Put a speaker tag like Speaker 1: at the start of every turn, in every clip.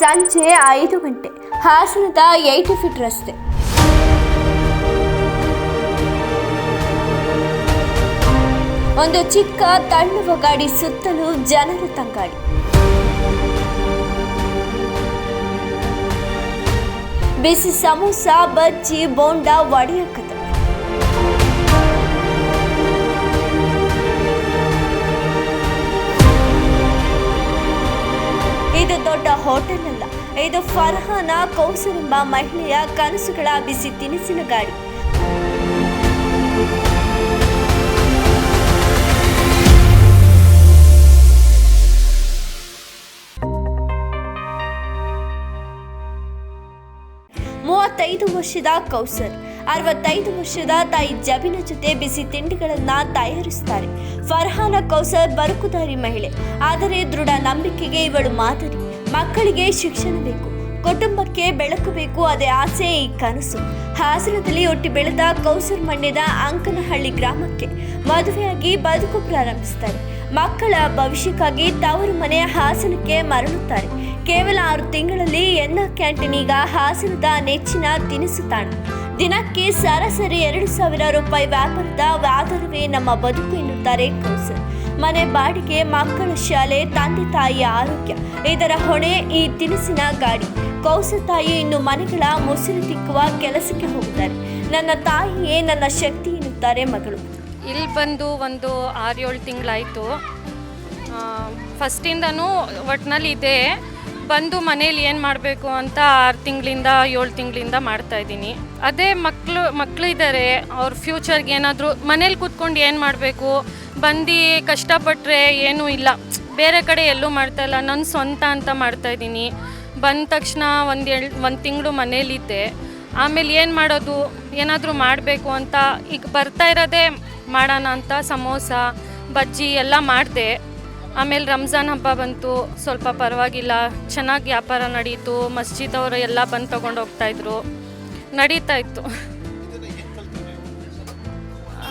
Speaker 1: ಸಂಜೆ ಐದು ಗಂಟೆ. ಹಾಸನದ ಏಯ್ಟಿ ಫೀಟ್ ರಸ್ತೆ. ಒಂದು ಚಿಕ್ಕ ತಳ್ಳುವ ಗಾಡಿ ಸುತ್ತಲೂ ಜನರ ತಂಗಾಡಿ. ಬಿಸಿ ಸಮೋಸ, ಬಜ್ಜಿ, ಬೋಂಡ ವಡೆಯ ಹೋಟೆಲ್ ಅಲ್ಲ ಇದು ಫರ್ಹಾನ ಕೌಸರ್ ಎಂಬ ಮಹಿಳೆಯ ಕನಸುಗಳ ಬಿಸಿ ತಿನಿಸಿನ ಗಾಡಿ. ಮೂವತ್ತೈದು ವರ್ಷದ ಕೌಸರ್, ಅರವತ್ತೈದು ವರ್ಷದ ತಾಯಿ ಜಬಿನ ಜೊತೆ ಬಿಸಿ ತಿಂಡಿಗಳನ್ನ ತಯಾರಿಸುತ್ತಾರೆ ಫರ್ಹಾನ ಕೌಸರ್ ಬರುಕುದಾರಿ ಮಹಿಳೆ, ಆದರೆ ದೃಢ ನಂಬಿಕೆಗೆ ಇವಳು ಮಾದರಿ. ಮಕ್ಕಳಿಗೆ ಶಿಕ್ಷಣ ಬೇಕು, ಕುಟುಂಬಕ್ಕೆ ಬೆಳಕು ಬೇಕು ಅದೇ ಆಸೆ ಈ ಕನಸು. ಹಾಸನದಲ್ಲಿ ಹುಟ್ಟಿ ಬೆಳೆದ ಕೌಸರ್ ಮಂಡ್ಯದ ಅಂಕನಹಳ್ಳಿ ಗ್ರಾಮಕ್ಕೆ ಮದುವೆಯಾಗಿ ಬದುಕು ಪ್ರಾರಂಭಿಸ್ತಾರೆ. ಮಕ್ಕಳ ಭವಿಷ್ಯಕ್ಕಾಗಿ ತವರು ಮನೆಯ ಹಾಸನಕ್ಕೆ ಮರಳುತ್ತಾರೆ. ಕೇವಲ ಆರು ತಿಂಗಳಲ್ಲಿ ಎನ್ನ ಕ್ಯಾಂಟೀನ್ ಈಗ ಹಾಸನದ ನೆಚ್ಚಿನ ತಿನಿಸು ತಾಣ. ದಿನಕ್ಕೆ ಸರಾಸರಿ ಎರಡು ಸಾವಿರ ರೂಪಾಯಿ ವ್ಯಾಪಾರದ ಆಧಾರವೇ ನಮ್ಮ ಬದುಕು ಎನ್ನುತ್ತಾರೆ ಕೌಸರ್. ಮನೆ ಬಾಡಿಗೆ, ಮಕ್ಕಳ ಶಾಲೆ, ತಂದೆ ತಾಯಿಯ ಆರೋಗ್ಯ ಇದರ ಹೊಣೆ ಈ ತಿನಿಸಿನ ಗಾಡಿ. ಕೌಸ ತಾಯಿ ಇನ್ನು ಮನೆಗಳ ಮುಸಿರು ತಿಕ್ಕುವ ಕೆಲಸಕ್ಕೆ ಹೋಗುತ್ತಾರೆ. ನನ್ನ ತಾಯಿಯೇ ನನ್ನ ಶಕ್ತಿ ಎನ್ನುತ್ತಾರೆ ಮಗಳು.
Speaker 2: ಇಲ್ಲಿ ಬಂದು ಒಂದು ಆರು ಏಳು ತಿಂಗಳಾಯಿತು. ಫಸ್ಟಿಂದನೂ ಒಟ್ಟಿನಲ್ಲಿ ಇದೆ. ಬಂದು ಮನೇಲಿ ಏನು ಮಾಡಬೇಕು ಅಂತ ಆರು ತಿಂಗಳಿಂದ, ಏಳು ತಿಂಗಳಿಂದ ಮಾಡ್ತಾಯಿದ್ದೀನಿ ಅದೇ ಮಕ್ಕಳು ಮಕ್ಕಳು ಇದ್ದಾರೆ ಅವ್ರ ಫ್ಯೂಚರ್ಗೆ ಏನಾದರೂ ಮನೇಲಿ ಕೂತ್ಕೊಂಡು ಏನು ಮಾಡಬೇಕು? ಬಂದು ಕಷ್ಟಪಟ್ಟರೆ ಏನೂ ಇಲ್ಲ. ಬೇರೆ ಕಡೆ ಎಲ್ಲೂ ಮಾಡ್ತಾ ಇಲ್ಲ. ನನ್ನ ಸ್ವಂತ ಅಂತ ಮಾಡ್ತಾ ಇದ್ದೀನಿ. ಬಂದ ತಕ್ಷಣ ಒಂದು ಎಳ್, ಒಂದು ತಿಂಗಳು ಮನೇಲಿದ್ದೆ. ಆಮೇಲೆ ಏನು ಮಾಡೋದು? ಏನಾದರೂ ಮಾಡಬೇಕು ಅಂತ ಈಗ ಬರ್ತಾ ಇರೋದೇ ಮಾಡೋಣ ಅಂತ ಸಮೋಸ, ಬಜ್ಜಿ ಎಲ್ಲ ಮಾಡಿದೆ. ಆಮೇಲೆ ರಂಜಾನ್ ಹಬ್ಬ ಬಂತು. ಸ್ವಲ್ಪ ಪರವಾಗಿಲ್ಲ. ಚೆನ್ನಾಗಿ ವ್ಯಾಪಾರ ನಡೀತು. ಮಸ್ಜಿದ್ ಅವರು ಎಲ್ಲ ಬಂದು ತೊಗೊಂಡು ಹೋಗ್ತಾಯಿದ್ರು ನಡೀತಾ ಇತ್ತು.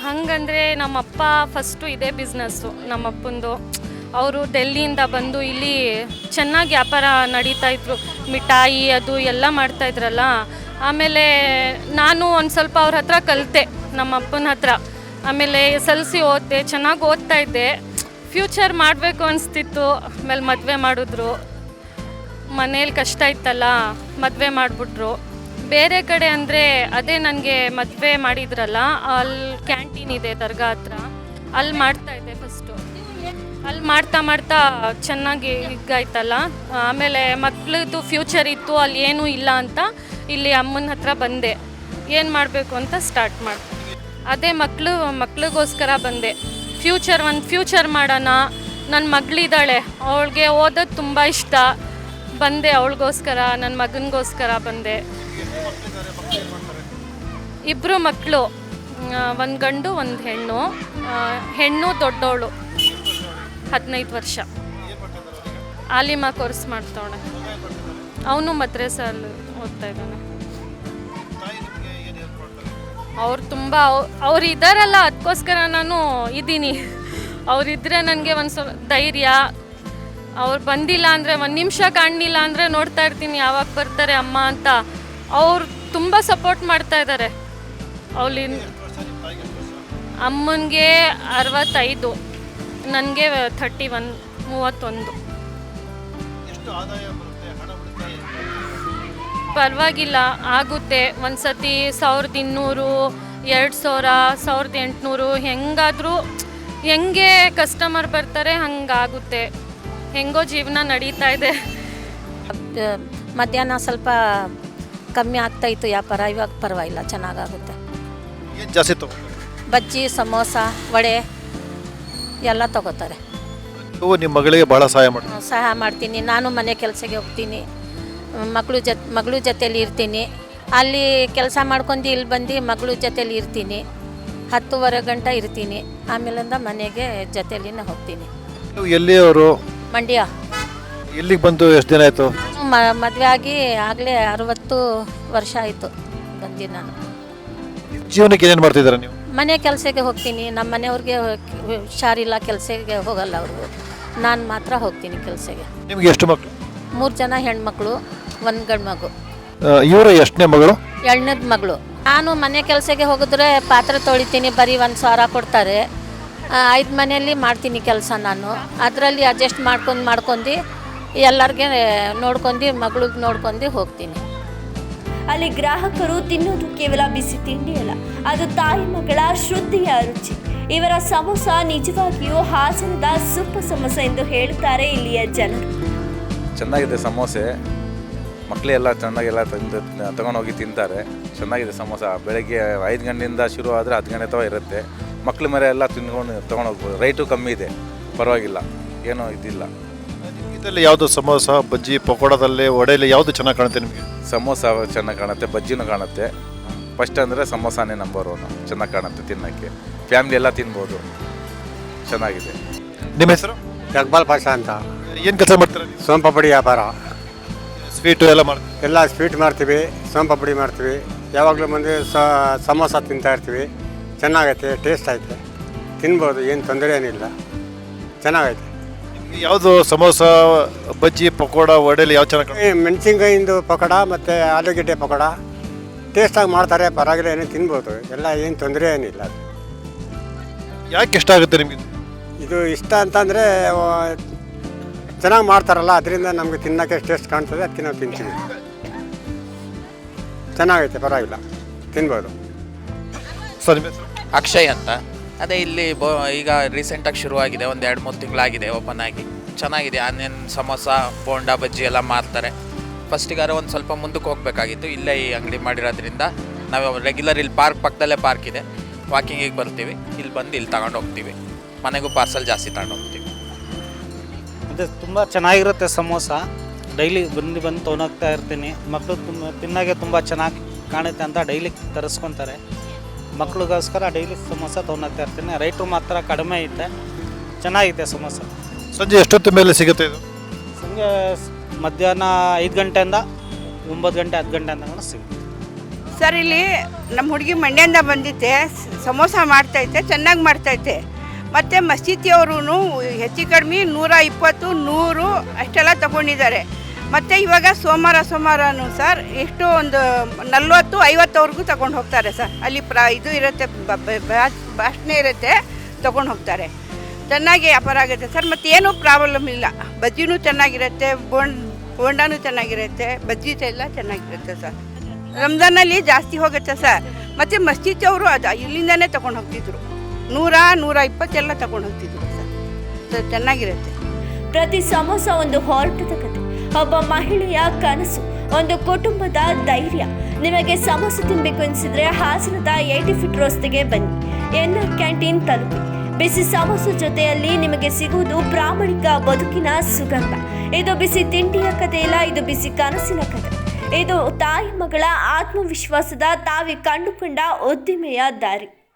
Speaker 2: ಹಂಗಂದರೆ ನಮ್ಮಪ್ಪ ಫಸ್ಟು ಇದೇ ಬಿಸ್ನೆಸ್ಸು ನಮ್ಮಪ್ಪಂದು ಅವರು ಡೆಲ್ಲಿಯಿಂದ ಬಂದು ಇಲ್ಲಿ ಚೆನ್ನಾಗಿ ವ್ಯಾಪಾರ ನಡೀತಾ ಇದ್ರು. ಮಿಠಾಯಿ ಅದು ಎಲ್ಲ ಮಾಡ್ತಾಯಿದ್ರಲ್ಲ ಆಮೇಲೆ ನಾನು ಒಂದು ಸ್ವಲ್ಪ ಅವ್ರ ಹತ್ರ ಕಲಿತೆ, ನಮ್ಮ ಅಪ್ಪನ ಹತ್ರ. ಆಮೇಲೆ ಎಸ್ ಎಲ್ ಸಿ ಓದಿದೆ, ಚೆನ್ನಾಗಿ ಓದ್ತಾ ಇದ್ದೆ. ಫ್ಯೂಚರ್ ಮಾಡಬೇಕು ಅನಿಸ್ತಿತ್ತು. ಆಮೇಲೆ ಮದುವೆ ಮಾಡಿದ್ರು. ಮನೇಲಿ ಕಷ್ಟ ಇತ್ತಲ್ಲ, ಮದುವೆ ಮಾಡಿಬಿಟ್ರು. ಬೇರೆ ಕಡೆ ಅಂದರೆ ಅದೇ ನನಗೆ ಮದುವೆ ಮಾಡಿದ್ರಲ್ಲ ಅಲ್ಲಿ ಕ್ಯಾಂಟೀನ್ ಇದೆ ದರ್ಗಾ ಹತ್ರ. ಅಲ್ಲಿ ಮಾಡ್ತಾ ಇದ್ದೆ ಫಸ್ಟು ಅಲ್ಲಿ ಮಾಡ್ತಾ ಮಾಡ್ತಾ ಚೆನ್ನಾಗಿ ಇದಾಯ್ತಲ್ಲ ಆಮೇಲೆ ಮಕ್ಳದ್ದು ಫ್ಯೂಚರ್ ಇತ್ತು, ಅಲ್ಲಿ ಏನೂ ಇಲ್ಲ ಅಂತ ಇಲ್ಲಿ ಅಮ್ಮನ ಹತ್ರ ಬಂದೆ. ಏನು ಮಾಡಬೇಕು ಅಂತ ಸ್ಟಾರ್ಟ್ ಮಾಡಿ ಅದೇ ಮಕ್ಕಳು ಮಕ್ಳಿಗೋಸ್ಕರ ಬಂದೆ. ಫ್ಯೂಚರ್ ಒಂದು ಫ್ಯೂಚರ್ ಮಾಡೋಣ. ನನ್ನ ಮಗಳಿದ್ದಾಳೆ. ಅವಳಿಗೆ ಓದೋದು ತುಂಬ ಇಷ್ಟ. ಬಂದೆ ಅವಳಿಗೋಸ್ಕರ ನನ್ನ ಮಗನಿಗೋಸ್ಕರ ಬಂದೆ. ಇಬ್ಬರು ಮಕ್ಕಳು ಒಂದು ಗಂಡು, ಒಂದು ಹೆಣ್ಣು. ಹೆಣ್ಣು ದೊಡ್ಡವಳು ಹದಿನೈದು ವರ್ಷ. ಆಲಿಮಾ ಕೋರ್ಸ್ ಮಾಡ್ತವಣೆ ಅವನು ಮದ್ರೆಸಲ್ಲಿ ಓದ್ತಾ ಇದ್ದಾನೆ. ಅವ್ರು ತುಂಬ ಅವ್ರು ಇದ್ದಾರಲ್ಲ ಅದಕ್ಕೋಸ್ಕರ ನಾನು ಇದ್ದೀನಿ ಅವರಿದ್ದರೆ ನನಗೆ ಒಂದು ಸ್ವಲ್ಪ ಧೈರ್ಯ. ಅವ್ರು ಬಂದಿಲ್ಲ ಅಂದರೆ, ಒಂದು ನಿಮಿಷ ಕಾಣಲಿಲ್ಲ ಅಂದರೆ ನೋಡ್ತಾ ಇರ್ತೀನಿ, ಯಾವಾಗ ಬರ್ತಾರೆ ಅಮ್ಮ ಅಂತ. ಅವ್ರು ತುಂಬ ಸಪೋರ್ಟ್ ಮಾಡ್ತಾ ಇದ್ದಾರೆ ಅವಳಿ ಅಮ್ಮನಿಗೆ ಅರವತ್ತೈದು. ನನಗೆ ಥರ್ಟಿ ಒನ್ ಮೂವತ್ತೊಂದು ಪರವಾಗಿಲ್ಲ ಆಗುತ್ತೆ. ಒಂದು ಸತಿ ಸಾವಿರದ ಇನ್ನೂರು ಎರಡು ಸಾವಿರ ಸಾವಿರದ ಎಂಟುನೂರು ಹೆಂಗಾದರೂ ಹೆಂಗೆ ಕಸ್ಟಮರ್ ಬರ್ತಾರೆ ಹಂಗಾಗುತ್ತೆ. ಹೆಂಗೋ ಜೀವನ ನಡೀತಾ ಇದೆ.
Speaker 3: ಮಧ್ಯಾಹ್ನ ಸ್ವಲ್ಪ ಕಮ್ಮಿ ಆಗ್ತಾ ಇತ್ತು ವ್ಯಾಪಾರ ಇವಾಗ ಪರವಾಗಿಲ್ಲ ಚೆನ್ನಾಗಾಗುತ್ತೆ.
Speaker 4: ಜಾಸ್ತಿ
Speaker 3: ಬಜ್ಜಿ ಸಮೋಸ ವಡೆ. ಎಲ್ಲ ತಗೋತಾರೆ.
Speaker 4: ನೀವು ನಿಮ್ಮ ಮಗಳಿಗೆ ಭಾಳ ಸಹಾಯ ಮಾಡಿ
Speaker 3: ಸಹಾಯ ಮಾಡ್ತೀನಿ. ನಾನು ಮನೆ ಕೆಲಸಕ್ಕೆ ಹೋಗ್ತೀನಿ. ಮಗಳು ಜೊತೆ ಮಗಳು ಜೊತೇಲಿ ಇರ್ತೀನಿ. ಅಲ್ಲಿ ಕೆಲಸ ಮಾಡ್ಕೊಂಡು ಇಲ್ಲಿ ಬಂದು ಮಗಳು ಜೊತೇಲಿ ಇರ್ತೀನಿ. ಹತ್ತುವರೆ ಗಂಟೆ ಇರ್ತೀನಿ. ಆಮೇಲಿಂದ ಮನೆಗೆ ಜೊತೇಲಿ ಹೋಗ್ತೀನಿ.
Speaker 4: ನೀವು ಎಲ್ಲಿಯವರು?
Speaker 3: ಮಂಡ್ಯ.
Speaker 4: ಇಲ್ಲಿಗೆ ಬಂತು ಎಷ್ಟು ದಿನ ಆಯಿತು?
Speaker 3: ಮ ಮದುವೆ ಆಗಿ ಆಗಲೇ ಅರವತ್ತು ವರ್ಷ ಆಯಿತು ಬಂದಿ ನಾನು.
Speaker 4: ಜೀವನಕ್ಕೆ ಏನೇನು ಮಾಡ್ತಿದ್ದೀರಾ ನೀವು?
Speaker 3: ಮನೆ ಕೆಲಸಕ್ಕೆ ಹೋಗ್ತೀನಿ ನಮ್ಮ ಮನೆಯವ್ರಿಗೆ ಹುಷಾರಿಲ್ಲ ಕೆಲಸಕ್ಕೆ ಹೋಗಲ್ಲ ಅವರು. ನಾನು ಮಾತ್ರ ಹೋಗ್ತೀನಿ ಕೆಲಸಕ್ಕೆ.
Speaker 4: ನಿಮಗೆ ಎಷ್ಟು ಮಕ್ಕಳು
Speaker 3: ಮೂರು ಜನ ಹೆಣ್ಮಕ್ಳು ಒಂದು ಗಂಡು ಮಗು.
Speaker 4: ಇವರು ಎಷ್ಟನೇ ಮಗಳು?
Speaker 3: ಎಣ್ಣದ ಮಗಳು. ನಾನು ಮನೆ ಕೆಲಸಕ್ಕೆ ಹೋಗಿದ್ರೆ ಪಾತ್ರೆ ತೊಳಿತೀನಿ ಬರೀ ಒಂದು ಸಾವಿರ ಕೊಡ್ತಾರೆ. ಐದು ಮನೆಯಲ್ಲಿ ಮಾಡ್ತೀನಿ ಕೆಲಸ ನಾನು. ಅದರಲ್ಲಿ ಅಡ್ಜಸ್ಟ್ ಮಾಡ್ಕೊಂಡು ಮಾಡ್ಕೊಂಡು ಎಲ್ಲರಿಗೆ ನೋಡ್ಕೊಂಡು ಮಗಳಿಗೆ ನೋಡ್ಕೊಂಡು ಹೋಗ್ತೀನಿ.
Speaker 1: ಅಲ್ಲಿ ಗ್ರಾಹಕರು ತಿನ್ನೋದು ಕೇವಲ ಬಿಸಿ ತಿಂಡಿಯಲ್ಲ ಅದು ತಾಯಿ ಮಗಳ ಶುದ್ಧಿಯ ರುಚಿ. ಇವರ ಸಮೋಸ ನಿಜವಾಗಿಯೂ ಹಾಸನದ ಸುಪ್ಪ ಸಮೋಸ ಎಂದು ಹೇಳುತ್ತಾರೆ ಇಲ್ಲಿಯ ಜನರು.
Speaker 5: ಚೆನ್ನಾಗಿದೆ ಸಮೋಸೆ. ಮಕ್ಕಳೆಲ್ಲ ಚೆನ್ನಾಗೆಲ್ಲ ತಂದು, ತಗೊಂಡೋಗಿ ತಿಂತಾರೆ. ಚೆನ್ನಾಗಿದೆ ಸಮೋಸ. ಬೆಳಗ್ಗೆ ಐದು ಗಂಟೆಯಿಂದ ಶುರು ಆದರೆ ಹತ್ತು ಗಂಟೆ ತವ ಇರುತ್ತೆ. ಮಕ್ಕಳ ಮರೆ ಎಲ್ಲ ತಿನ್ಕೊಂಡು ತೊಗೊಂಡೋಗ್ಬೋದು. ರೈಟು ಕಮ್ಮಿ ಇದೆ. ಪರವಾಗಿಲ್ಲ. ಏನೂ ಇದಿಲ್ಲ.
Speaker 4: ಇದರಲ್ಲಿ ಯಾವುದು ಸಮೋಸ ಬಜ್ಜಿ ಪಕೋಡದಲ್ಲಿ ವಡೆಯಲ್ಲಿ ಯಾವುದು ಚೆನ್ನಾಗಿ ಕಾಣುತ್ತೆ ನಿಮಗೆ?
Speaker 5: ಸಮೋಸ ಚೆನ್ನಾಗಿ ಕಾಣುತ್ತೆ ಬಜ್ಜಿನೂ ಕಾಣುತ್ತೆ. ಫಸ್ಟ್ ಅಂದರೆ ಸಮೋಸಾನೇ ನಂಬರ್ ಒನ್ ಚೆನ್ನಾಗಿ ಕಾಣುತ್ತೆ ತಿನ್ನೋಕ್ಕೆ. ಫ್ಯಾಮಿಲಿ ಎಲ್ಲ ತಿನ್ಬೋದು. ಚೆನ್ನಾಗಿದೆ.
Speaker 4: ನಿಮ್ಮ ಹೆಸರು?
Speaker 6: ಇಕ್ಬಾಲ್ ಪಾಷಾ ಅಂತ.
Speaker 4: ಏನು ಕೆಲಸ ಮಾಡ್ತಾರೆ ನೀವು?
Speaker 6: ಸೋಂಪಾಪುಡಿ ವ್ಯಾಪಾರ.
Speaker 4: ಸ್ವೀಟು ಎಲ್ಲ ಮಾಡ್ತೀರಾ
Speaker 6: ಎಲ್ಲ ಸ್ವೀಟ್ ಮಾಡ್ತೀವಿ ಸೋಂಪಾಪುಡಿ ಮಾಡ್ತೀವಿ. ಯಾವಾಗಲೂ ಮಂದಿ ಸ ಸಮೋಸ ತಿಂತಾ ಇರ್ತೀವಿ. ಚೆನ್ನಾಗೈತೆ ಟೇಸ್ಟ್ ಐತೆ ತಿನ್ಬೋದು ಏನು ತೊಂದರೆ ಏನಿಲ್ಲ. ಚೆನ್ನಾಗೈತೆ.
Speaker 4: ಯಾವುದು ಸಮೋಸ ಬಜ್ಜಿ ಪಕೋಡ ವಡೆಲಿ ಯಾವ ಚೆನ್ನಾಗಿ
Speaker 6: ಈ ಮೆಣಸಿನ್ಕಾಯಿಂದು ಪಕೋಡ ಮತ್ತು ಆಲೂಗೆಡ್ಡೆ ಪಕೋಡ. ಟೇಸ್ಟಾಗಿ ಮಾಡ್ತಾರೆ ಪರವಾಗಿಲ್ಲ ಏನೋ ತಿನ್ಬೋದು. ಎಲ್ಲ ಏನು ತೊಂದರೆ ಏನಿಲ್ಲ
Speaker 4: ಯಾಕೆ ಇಷ್ಟ ಆಗುತ್ತೆ ನಿಮಗೆ?
Speaker 6: ಇದು ಇಷ್ಟ ಅಂತಂದರೆ ಚೆನ್ನಾಗಿ ಮಾಡ್ತಾರಲ್ಲ ಅದರಿಂದ ನಮಗೆ ತಿನ್ನೋಕ್ಕೆ ಟೇಸ್ಟ್ ಕಾಣ್ತದೆ ಅದಕ್ಕೆ ನಾವು ತಿಂತೀವಿ. ಚೆನ್ನಾಗೈತೆ ಪರವಾಗಿಲ್ಲ. ತಿನ್ಬೋದು.
Speaker 4: ಸರ್ ನಿಮ್ಮ ಹೆಸರು?
Speaker 7: ಅಕ್ಷಯ್ ಅಂತ. ಅದೇ ಇಲ್ಲಿ ಬೋ ಈಗ ರೀಸೆಂಟಾಗಿ ಶುರುವಾಗಿದೆ, ಒಂದು ಎರಡು ಮೂರು ತಿಂಗಳಾಗಿದೆ ಓಪನ್ ಆಗಿ. ಚೆನ್ನಾಗಿದೆ, ಆನಿಯನ್, ಸಮೋಸ, ಬೋಂಡಾ, ಬಜ್ಜಿ ಎಲ್ಲ ಮಾರ್ತಾರೆ. ಫಸ್ಟಿಗಾರ ಒಂದು ಸ್ವಲ್ಪ ಮುಂದಕ್ಕೆ ಹೋಗಬೇಕಾಗಿತ್ತು, ಇಲ್ಲೇ ಈ ಅಂಗಡಿ ಮಾಡಿರೋದ್ರಿಂದ ನಾವು ರೆಗ್ಯುಲರ್ ಇಲ್ಲಿ ಪಾರ್ಕ್ ಪಕ್ಕದಲ್ಲೇ ಪಾರ್ಕ್ ಇದೆ. ವಾಕಿಂಗಿಗೆ ಬರ್ತೀವಿ, ಇಲ್ಲಿ ಬಂದು ಇಲ್ಲಿ ತಗೊಂಡು ಹೋಗ್ತೀವಿ. ಮನೆಗೂ ಪಾರ್ಸಲ್ ಜಾಸ್ತಿ ತಗೊಂಡು ಹೋಗ್ತೀವಿ.
Speaker 8: ಇದು ತುಂಬ ಚೆನ್ನಾಗಿರುತ್ತೆ ಸಮೋಸ. ಡೈಲಿ ಬಂದು ಬಂದು ತೊಗೊಂಡೋಗ್ತಾ ಇರ್ತೀನಿ. ಮಕ್ಕಳು ತುಂಬ ತಿನ್ನಾಗೆ ತುಂಬ ಚೆನ್ನಾಗಿ ಕಾಣುತ್ತೆ ಅಂತ ಡೈಲಿ ತರಿಸ್ಕೊತಾರೆ. ಮಕ್ಳಿಗೋಸ್ಕರ ಡೈಲಿ ಸಮೋಸ ತೊಗೊಂಡೋಗ್ತಾ ಇರ್ತೀನಿ. ರೈಟು ಮಾತ್ರ ಕಡಿಮೆ ಐತೆ. ಚೆನ್ನಾಗಿದೆ ಸಮೋಸ.
Speaker 4: ಸಂಜೆ ಎಷ್ಟೊತ್ತು ಮೇಲೆ ಸಿಗುತ್ತೆ ಇದು?
Speaker 8: ಸಂಜೆ ಸ್- ಮಧ್ಯಾಹ್ನ ಐದು ಗಂಟೆಯಿಂದ ಒಂಬತ್ತು ಗಂಟೆ ಹತ್ತು ಗಂಟೆ ಅಂತ ಸಿಗುತ್ತೆ.
Speaker 9: ಸರ್ ಇಲ್ಲಿ ನಮ್ಮ ಹುಡುಗಿ ಮಂಡ್ಯದಿಂದ ಬಂದಿತ್ತೆ ಸಮೋಸ ಮಾಡ್ತೈತೆ ಚೆನ್ನಾಗಿ ಮಾಡ್ತೈತೆ ಮತ್ತು ಮಸೀದಿಯವ್ರೂ ಹೆಚ್ಚು ಕಡಿಮೆ ನೂರ ಇಪ್ಪತ್ತು ನೂರು ಅಷ್ಟೆಲ್ಲ ತಗೊಂಡಿದ್ದಾರೆ. ಮತ್ತು ಇವಾಗ ಸೋಮವಾರ ಸೋಮವಾರನು ಸರ್ ಎಷ್ಟು ಒಂದು ನಲ್ವತ್ತು, ಐವತ್ತವರೆಗೂ ತಗೊಂಡು ಹೋಗ್ತಾರೆ ಸರ್. ಅಲ್ಲಿ ಪ್ರ ಇದು ಇರುತ್ತೆ ಭಾಷಣ ಇರುತ್ತೆ, ತಗೊಂಡು ಹೋಗ್ತಾರೆ. ಚೆನ್ನಾಗಿ ವ್ಯಾಪಾರ ಆಗುತ್ತೆ ಸರ್. ಮತ್ತು ಏನೂ ಪ್ರಾಬ್ಲಮ್ ಇಲ್ಲ. ಬಜ್ಜಿನೂ ಚೆನ್ನಾಗಿರುತ್ತೆ, ಬೋಂಡ್, ಬೋಂಡಾನು ಚೆನ್ನಾಗಿರುತ್ತೆ, ಬಜ್ಜಿ ಎಲ್ಲ ಚೆನ್ನಾಗಿರುತ್ತೆ ಸರ್. ರಂಜಾನಲ್ಲಿ ಜಾಸ್ತಿ ಹೋಗುತ್ತೆ ಸರ್. ಮತ್ತು ಮಸ್ಜಿದ್ ಅವರು ಅದು, ಇಲ್ಲಿಂದನೇ ತಗೊಂಡು ಹೋಗ್ತಿದ್ರು. ನೂರ ನೂರ ಇಪ್ಪತ್ತೆಲ್ಲ ತಗೊಂಡು ಹೋಗ್ತಿದ್ರು ಸರ್. ಚೆನ್ನಾಗಿರುತ್ತೆ.
Speaker 1: ಪ್ರತಿ ಸಮೋಸ ಒಂದು ಹಾಲ್ ಕತೆ ಒಬ್ಬ ಮಹಿಳೆಯ ಕನಸು, ಒಂದು ಕುಟುಂಬದ ಧೈರ್ಯ. ನಿಮಗೆ ಸಮಸ್ಯೆ ತಿನ್ನಬೇಕು ಅನಿಸಿದ್ರೆ ಹಾಸನದ ಏಟಿ ಫಿಟ್ ರಸ್ತೆಗೆ ಬನ್ನಿ. ಆರ್ ಕ್ಯಾಂಟೀನ್ ತಲುಪಿ. ಬಿಸಿ ಸಮೋಸ ಜೊತೆಯಲ್ಲಿ ನಿಮಗೆ ಸಿಗುವುದು ಪ್ರಾಮಾಣಿಕ ಬದುಕಿನ ಸುಗಂಧ. ಇದು ಬಿಸಿ ತಿಂಡಿಯ ಕಥೆ ಇಲ್ಲ ಇದು ಬಿಸಿ ಕನಸಿನ ಕಥೆ. ಇದು ತಾಯಿ ಮಗಳ ಆತ್ಮವಿಶ್ವಾಸದ ತಾವಿ ಕಂಡುಕೊಂಡ ಉದ್ದಿಮೆಯ ದಾರಿ.